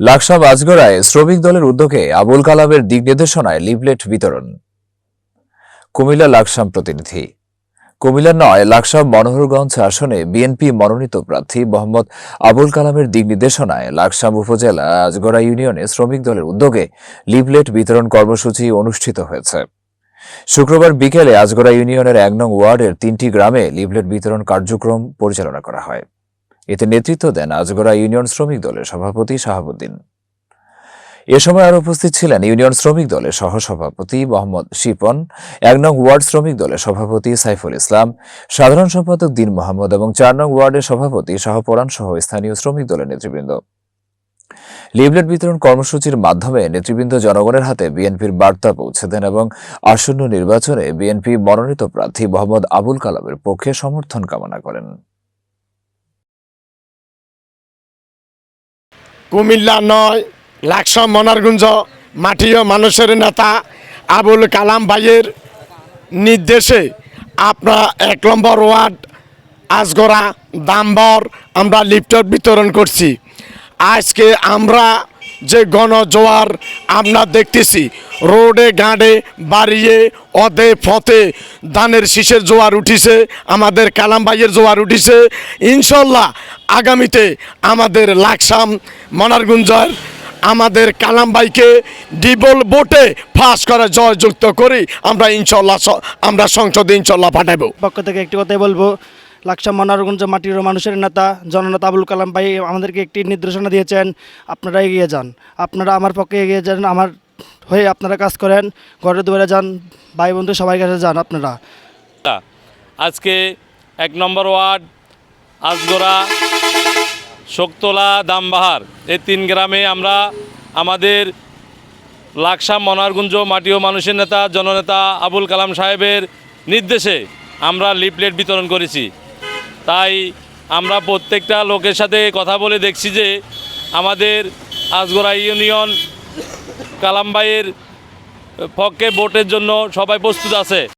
লাকসা আজগড়ায় শ্রমিক দলের উদ্যোগে আবুল কালামের দিক নির্দেশনায় লিফলেট বিতরণ। কুমিল্লা লাকসাম প্রতিনিধি। কুমিল্লা নয়, লাকসাম মনোহরগঞ্জ আসনে বিএনপি মনোনীত প্রার্থী মোহাম্মদ আবুল কালামের দিক নির্দেশনায় লাকসাম উপজেলা আজগড়া ইউনিয়নে শ্রমিক দলের উদ্যোগে লিফলেট বিতরণ কর্মসূচি অনুষ্ঠিত হয়েছে। শুক্রবার বিকেলে আজগড়া ইউনিয়নের এক নং ওয়ার্ডের তিনটি গ্রামে লিফলেট বিতরণ কার্যক্রম পরিচালনা করা হয়। এতে নেতৃত্ব দেন আজগড়া ইউনিয়ন শ্রমিক দলের সভাপতি শাহাবুদ্দিন। এ সময় আরও উপস্থিত ছিলেন ইউনিয়ন শ্রমিক দলের সহসভাপতি মোহাম্মদ শিপন, এক নং ওয়ার্ড শ্রমিক দলের সভাপতি সাইফুল ইসলাম, সাধারণ সম্পাদক দিন মোহাম্মদ এবং চার নং ওয়ার্ডের সভাপতি শাহপরান সহ স্থানীয় শ্রমিক দলের নেতৃবৃন্দ। লিবলেট বিতরণ কর্মসূচির মাধ্যমে নেতৃবৃন্দ জনগণের হাতে বিএনপির বার্তা পৌঁছে দেন এবং আসন্ন নির্বাচনে বিএনপি মনোনীত প্রার্থী মোহাম্মদ আবুল কালামের পক্ষে সমর্থন কামনা করেন। কুমিল্লা নয় লাক্স মনারগুঞ্জ মাটিও মানুষের নেতা আবুল কালাম ভাইয়ের নির্দেশে আপনার এক নম্বর ওয়ার্ড আজগরা দাম্বর, আমরা লিফটর বিতরণ করছি। আজকে আমরা যে গণজোয়ার আমরা দেখতেছি। রোডে, গাঁডে, বাড়িয়ে অদে ফতে ধানের শীষের জোয়ার উঠিছে, আমাদের কালাম ভাইয়ের জোয়ার উঠিছে। ইনশাল্লাহ আগামীতে আমাদের লাকসাম, মনারগুঞ্জর, আমাদের কালাম ভাইকে ডিবল ভোটে ফাঁস করে জয়যুক্ত করি আমরা ইনশাল্লাহ আমরা সংসদে ইনশাল্লাহ পাঠাবো। পক্ষ থেকে একটি কথাই বলব লাকসা মনারগঞ্জ মাটির মানুষের নেতা, জননেতা আবুল কালাম ভাই আমাদেরকে একটি নির্দেশনা দিয়েছেন, আপনারা এগিয়ে যান। আপনারা আমার পক্ষে এগিয়ে যান, আমার হয়ে আপনারা কাজ করেন, ঘরে দুয়ারে যান, ভাই বন্ধু সবাই কাছে যান আপনারা। আজকে এক নম্বর ওয়ার্ড, আজগোড়া, শোকতলা, দামবাহার। এই তিন গ্রামে আমরা আমাদের লাকসা মনারগুঞ্জ মাটি ও মানুষের নেতা, জননেতা আবুল কালাম সাহেবের নির্দেশে আমরা লিফলেট বিতরণ করেছি। তাই আমরা প্রত্যেকটা লোকের সাথে কথা বলে দেখছি যে আমাদের আজগোড়া ইউনিয়ন কালামবাইয়ের পক্ষে ভোটের জন্য সবাই প্রস্তুত আছে।